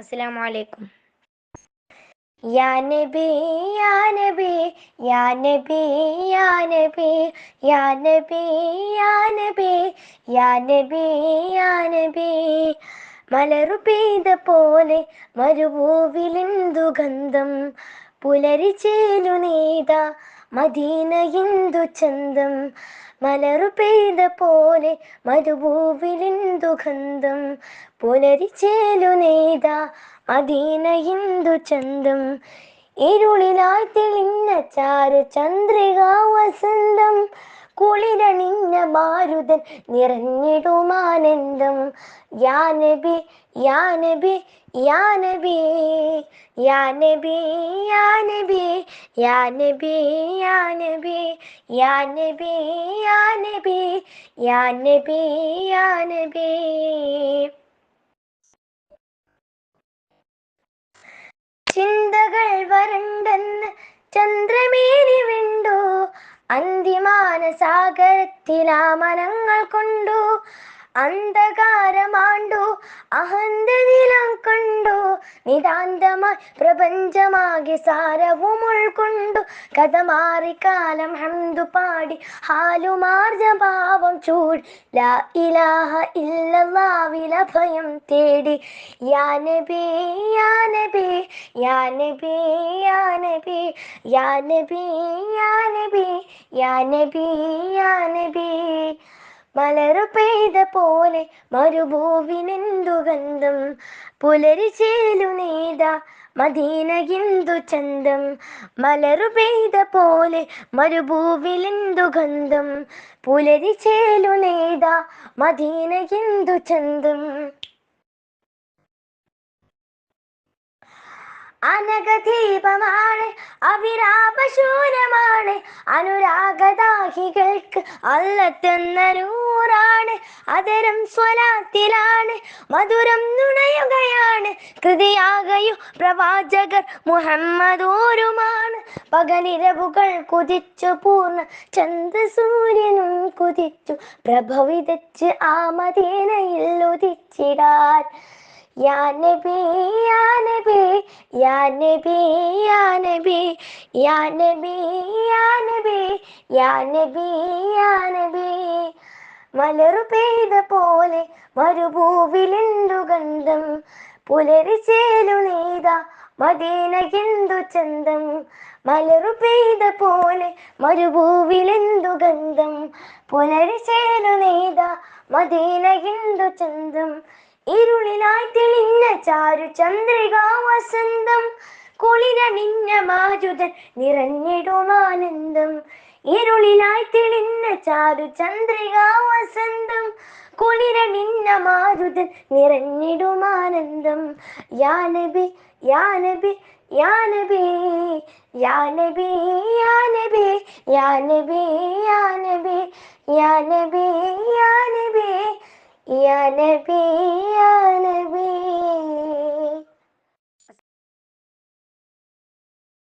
അസ്സലാമു അലൈക്കും യാ നബി യാ നബി യാ നബി യാ നബി യാ മലറു പെയ്ത പോലെ മരുഭൂവിലെന്തു ഗന്ധം പുലരി ചേലു നീത മദീന എന്തു ചന്തം. മലറു പെയ്ത പോലെ മരുഭൂവിലിന്ദുഗന്ധം പുലരിച്ചേലു നെയ്ത അധീനയിന്ദു ചന്തം. ഇരുളിലാ തെളിഞ്ഞ ചാരു ചന്ദ്രിക വസന്തം. കുളിരണിഞ്ഞ മാരുതൻ നിറഞ്ഞിടുമാനന്ദം യാനബി യാനബി യാനബി. യാ നബി യാ നബി യാ നബി യാ നബി യാ നബി യാ നബി ചിന്തകൾ വരണ്ടെന്ന് ചന്ദ്രമേനി വിണ്ടു അന്തിമാന സാഗരത്തിലാ മനങ്ങൾ കൊണ്ടു അന്ധകാരമാണ്ടു അഹന്ത നിലം കൊണ്ടു നിതാന്തമായി പ്രപഞ്ചമാകെ സാരവും ഉൾക്കൊണ്ടു കഥ മാറി കാലം ഹംദു പാടി ഹാലുമാർജ ഭാവം ചൂട്. ലാ ഇലാഹ ഇല്ലല്ലാവില ഭയം തേടി. യാ നബി യാ നബി യാ നബി യാ നബി. മലറു പെയ്ത പോലെ മരുഭൂവിനെന്തു ഗന്ധം? ചേലു നീത മദീനകിന്തു ചന്തം. മലറു പെയ്ത പോലെ മരുഭൂവിലെന്തു ഗന്ധം? ചേലു നീത മദീനകിന്തു ചന്തം. അനഘദീപമാണ് അവിരാപശൂരമാണ് അനുരാഗദാഹികൾക്ക് അല്ലത്തുന്ന നൂറാണ് അതരം സ്വലാത്തിലാണ് മധുരം നുണയുകയാണ് കൃതിയാകയു പ്രവാചകർ മുഹമ്മദൂരുമാണ്. പകലിരവുകൾ കുതിച്ചു പൂർണ ചന്ദ്രസൂര്യനും കുതിച്ചു പ്രഭവിതച്ച് ആ മദീനയിൽ ഉദിച്ചിടാൻ മലറു പെയ്ത പോലെ മരുഭൂവിലെന്തു ഗന്ധം? പുലരിച്ചേലുണീത ചേലു നീത മദീന എന്തു ചന്തം? മലറു പെയ്ത പോലെ മരുഭൂവിലെന്തു ഗന്ധം? പുലരിച്ചേലുണീത ചേലു നീത മദീന എന്തു ചന്തം? ഇരുളിലായി തെളിഞ്ഞ ചാരു ചന്ദ്രിക വസന്തം. കുളിരണിഞ്ഞ മാരുതൻ നിറഞ്ഞിടുമാനന്ദം ഇരുളിലായി തെളിഞ്ഞ ചാരു ചന്ദ്രിക വസന്തം. കുളിരണിഞ്ഞ മാരുതൻ നിറഞ്ഞിടുമാനന്ദം യാനബി യാനബി യാനബി യാനബി യാനബി യാനബി യാനബി യാ Ya Nabi, Ya Nabi